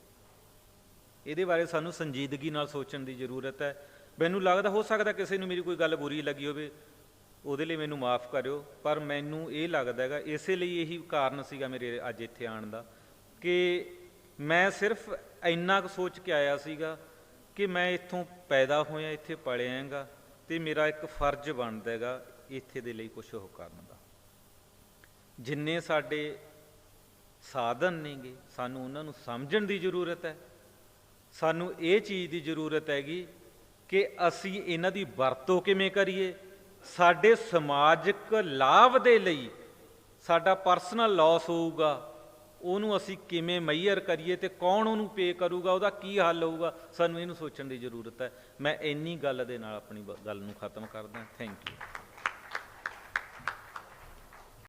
ਇਹਦੇ ਬਾਰੇ ਸਾਨੂੰ ਸੰਜੀਦਗੀ ਨਾਲ ਸੋਚਣ ਦੀ ਜ਼ਰੂਰਤ ਹੈ। ਮੈਨੂੰ ਲੱਗਦਾ, ਹੋ ਸਕਦਾ ਕਿਸੇ ਨੂੰ ਮੇਰੀ ਕੋਈ ਗੱਲ ਬੁਰੀ ਲੱਗੀ ਹੋਵੇ। ਉਹਦੇ ਲਈ ਮੈਨੂੰ ਮਾਫ ਕਰਿਓ, ਪਰ ਮੈਨੂੰ ਇਹ ਲੱਗਦਾ ਹੈਗਾ, ਇਸੇ ਲਈ ਇਹੀ ਕਾਰਨ ਸੀਗਾ ਮੇਰੇ ਅੱਜ ਇੱਥੇ ਆਉਣ ਦਾ, ਕਿ ਮੈਂ ਸਿਰਫ ਇੰਨਾ ਕੁ ਸੋਚ ਕੇ ਆਇਆ ਸੀਗਾ ਕਿ ਮੈਂ ਇੱਥੋਂ ਪੈਦਾ ਹੋਇਆ, ਇੱਥੇ ਪਲਿਆ ਹੈਗਾ, ਤੇ ਮੇਰਾ ਇੱਕ ਫਰਜ਼ ਬਣਦਾ ਹੈਗਾ ਇੱਥੇ ਦੇ ਲਈ ਕੁਝ ਉਹ ਕਰਨ ਦਾ। ਜਿੰਨੇ ਸਾਡੇ ਸਾਧਨ ਨੇਗੇ, ਸਾਨੂੰ ਉਹਨਾਂ ਨੂੰ ਸਮਝਣ ਦੀ ਜ਼ਰੂਰਤ ਹੈ। ਸਾਨੂੰ ਇਹ ਚੀਜ਼ ਦੀ ਜ਼ਰੂਰਤ ਹੈਗੀ ਕਿ ਅਸੀਂ ਇਹਨਾਂ ਦੀ ਵਰਤੋਂ ਕਿਵੇਂ ਕਰੀਏ ਸਾਡੇ ਸਮਾਜਿਕ ਲਾਭ ਦੇ ਲਈ ਸਾਡਾ ਪਰਸਨਲ ਲਾਸ ਹੋਊਗਾ, ਉਹਨੂੰ ਅਸੀਂ ਕਿਵੇਂ ਮਈਅਰ ਕਰੀਏ ਤੇ ਕੌਣ ਉਹਨੂੰ ਪੇ ਕਰੂਗਾ, ਉਹਦਾ ਕੀ ਹੱਲ ਹੋਊਗਾ, ਸਾਨੂੰ ਇਹਨੂੰ ਸੋਚਣ ਦੀ ਜ਼ਰੂਰਤ ਹੈ। ਮੈਂ ਇੰਨੀ ਗੱਲ ਦੇ ਨਾਲ ਆਪਣੀ ਬ- ਗੱਲ ਨੂੰ ਖਤਮ ਕਰਦਾ। Thank you